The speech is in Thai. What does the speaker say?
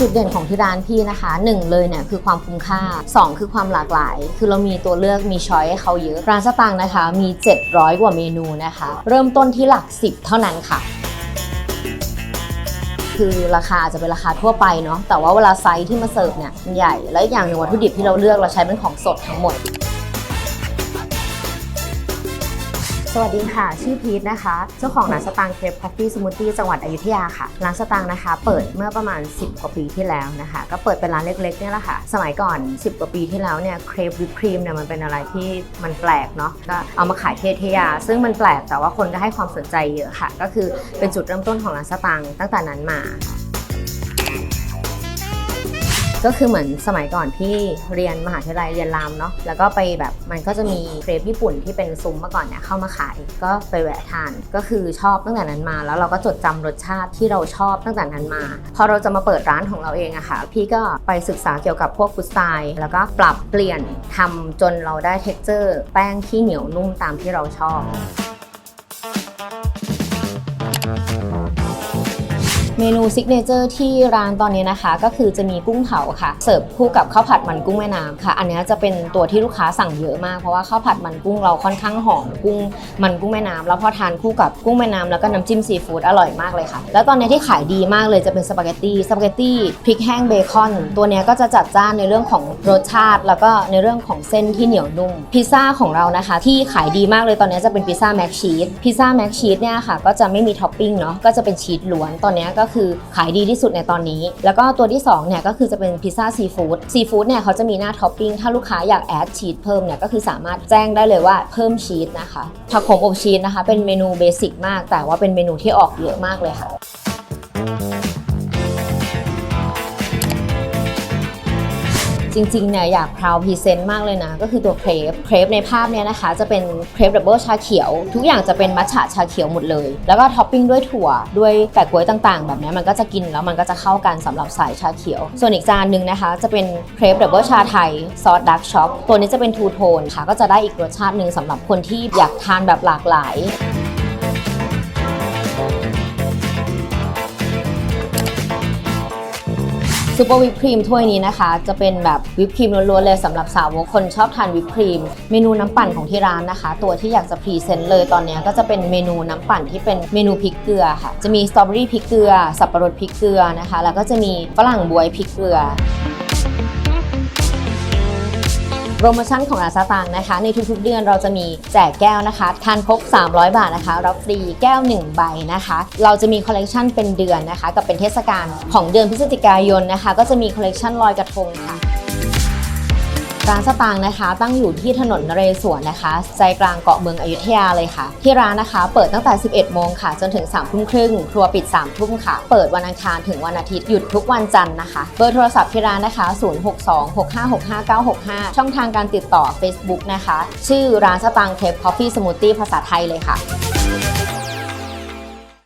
จุดเด่นของที่ร้านพี่นะคะหนึ่งเลยเนี่ยคือความคุ้มค่าสองคือความหลากหลาย คือเรามีตัวเลือกมีช้อยให้เขาเยอะร้านสตางค์นะคะมี 700 กว่าเมนูนะคะ เริ่มต้นที่หลัก 10 เท่านั้นค่ะคือราคาอาจจะเป็นราคาทั่วไปเนาะแต่ว่าเวลาไซส์ที่มาเสิร์ฟเนี่ยมันใหญ่และอีกอย่างหนึ่งวัตถุดิบที่เราเลือกเราใช้เป็นของสดทั้งหมด วัสดีค่ะ ชื่อพีทนะคะ เจ้าของร้านสตางค์เครปคอฟฟี่สมูทตี้จังหวัดอยุธยาค่ะ ร้านสตางค์นะคะ เปิดเมื่อประมาณ 10 กว่าปีที่แล้วนะคะ ก็เปิดเป็นร้านเล็กๆเนี่ยแหละค่ะ สมัยก่อน 10 กว่าปีที่แล้วเนี่ยเครปวิปครีมเนี่ยมันเป็นอะไรที่มันแปลกเนาะ ก็เอามาขายที่อยุธยา ซึ่งมันแปลกแต่ว่าคนก็ให้ความสนใจเยอะค่ะ ก็คือเป็นจุดเริ่มต้นของร้านสตางค์ตั้งแต่นั้นมา ก็คือเหมือนสมัยก่อนที่เรียนมหาวิทยาลัยเรียนรามเนาะแล้วก็ไปแบบมันก็จะมีเครปญี่ปุ่นที่เป็นซุ้มเมื่อก่อนเนี่ยเข้ามาขายก็ไปแวะทานก็คือชอบตั้งแต่นั้นมา แล้วเราก็จดจำรสชาติที่เราชอบตั้งแต่นั้นมา พอเราจะมาเปิดร้านของเราเองอะค่ะ พี่ก็ไปศึกษาเกี่ยวกับพวกฟุตสไตล์แล้วก็ปรับเปลี่ยนทำจนเราได้เท็กเจอร์ แป้งที่เหนียวนุ่มตามที่เราชอบ เมนูซิกเนเจอร์ที่ร้านตอนนี้นะคะ ก็คือจะมีกุ้งเผาค่ะ เสิร์ฟคู่กับข้าวผัดมันกุ้งแม่น้ำค่ะ อันนี้จะเป็นตัวที่ลูกค้าสั่งเยอะมาก เพราะว่าข้าวผัดมันกุ้งเราค่อนข้างหอมกุ้งมันกุ้งแม่น้ำแล้วพอทานคู่กับกุ้งแม่น้ำแล้วก็น้ำจิ้มซีฟู้ดอร่อยมากเลยค่ะ แล้วตอนนี้ที่ขายดีมากเลยจะเป็นสปาเกตตี้สปาเกตตี้พริกแห้งเบคอนตัวนี้ก็จะจัดจ้านในเรื่องของรสชาติ แล้วก็ในเรื่องของเส้นที่เหนียวนุ่มพิซซ่าของเรานะคะ ที่ขายดีมากเลยตอนนี้จะเป็นพิซซ่าแม็กชีสพิซซ่าแม็กชีสเนี่ยค่ะก็จะไม่มีท็อปปิ้งเนาะก็จะเป็นชีสล้วนตอนนี้ก็คือขายดีที่สุดในตอนนี้ แล้วก็ตัวที่2เนี่ยก็คือจะเป็นพิซซ่าซีฟู้ดซีฟู้ดเนี่ยเขาจะมีหน้าท็อปปิ้งถ้าลูกค้าอยากแอดชีสเพิ่มเนี่ยก็คือสามารถแจ้งได้เลยว่าเพิ่มชีสนะคะผักโขมอบชีสนะคะ เป็นเมนูเบสิกมาก แต่ว่าเป็นเมนูที่ออกเยอะมากเลยค่ะ จริงๆเนี่ยอยากพราวพรีเซนต์มากเลยนะ ก็คือตัวเครปเครปในภาพเนี่ยนะคะ จะเป็นเครปดับเบิลชาเขียว ทุกอย่างจะเป็นมัทฉะชาเขียวหมดเลย แล้วก็ท็อปปิ้งด้วยถั่วด้วยแปะกล้วยต่างๆ แบบนี้มันก็จะกินแล้วมันก็จะเข้ากันสำหรับสายชาเขียว ส่วนอีกจานหนึ่งนะคะ จะเป็นเครปดับเบิลชาไทยซอสดักช็อปตัวนี้จะเป็นทูโทนค่ะก็จะได้อีกรสชาติหนึ่งสำหรับคนที่อยากทานแบบหลากหลาย ซูเปอร์วิปครีมถ้วยนี้นะคะ จะเป็นแบบวิปครีมล้วนๆเลยสำหรับสาวกคนชอบทานวิปครีม เมนูน้ำปั่นของที่ร้านนะคะ ตัวที่อยากจะพรีเซนต์เลยตอนนี้ก็จะเป็นเมนูน้ำปั่นที่เป็นเมนูพริกเกลือค่ะ จะมีสตรอเบอรี่พริกเกลือ สับปะรดพริกเกลือนะคะ แล้วก็จะมีฝรั่งบวยพริกเกลือ โปรโมชั่นของร้านสตางค์นะคะ ในทุกๆ เดือนเราจะมีแจกแก้วนะคะ ทานครบ 300 บาทนะคะ รับฟรีแก้ว 1 ใบนะคะ เราจะมีคอลเลกชันเป็นเดือนนะคะ กับเป็นเทศกาลของเดือนพฤศจิกายนนะคะ ก็จะมีคอลเลกชันลอยกระทงค่ะ ร้านสตางค์นะคะ ตั้งอยู่ที่ถนนนเรศวรนะคะ ใจกลางเกาะเมืองอยุธยาเลยค่ะ ที่ร้านนะคะเปิดตั้งแต่ 11 โมงค่ะ จนถึง3ทุ่มครึ่ง ครัวปิด3ทุ่มค่ะ เปิดวันอังคารถึงวันอาทิตย์ หยุดทุกวันจันทร์นะคะ เบอร์โทรศัพท์ที่ร้านนะคะ 0626565965 ช่องทางการติดต่อ Facebook นะคะ ชื่อร้านสตางค์เคปคอฟฟี่สมูทตี้ภาษาไทยเลยค่ะ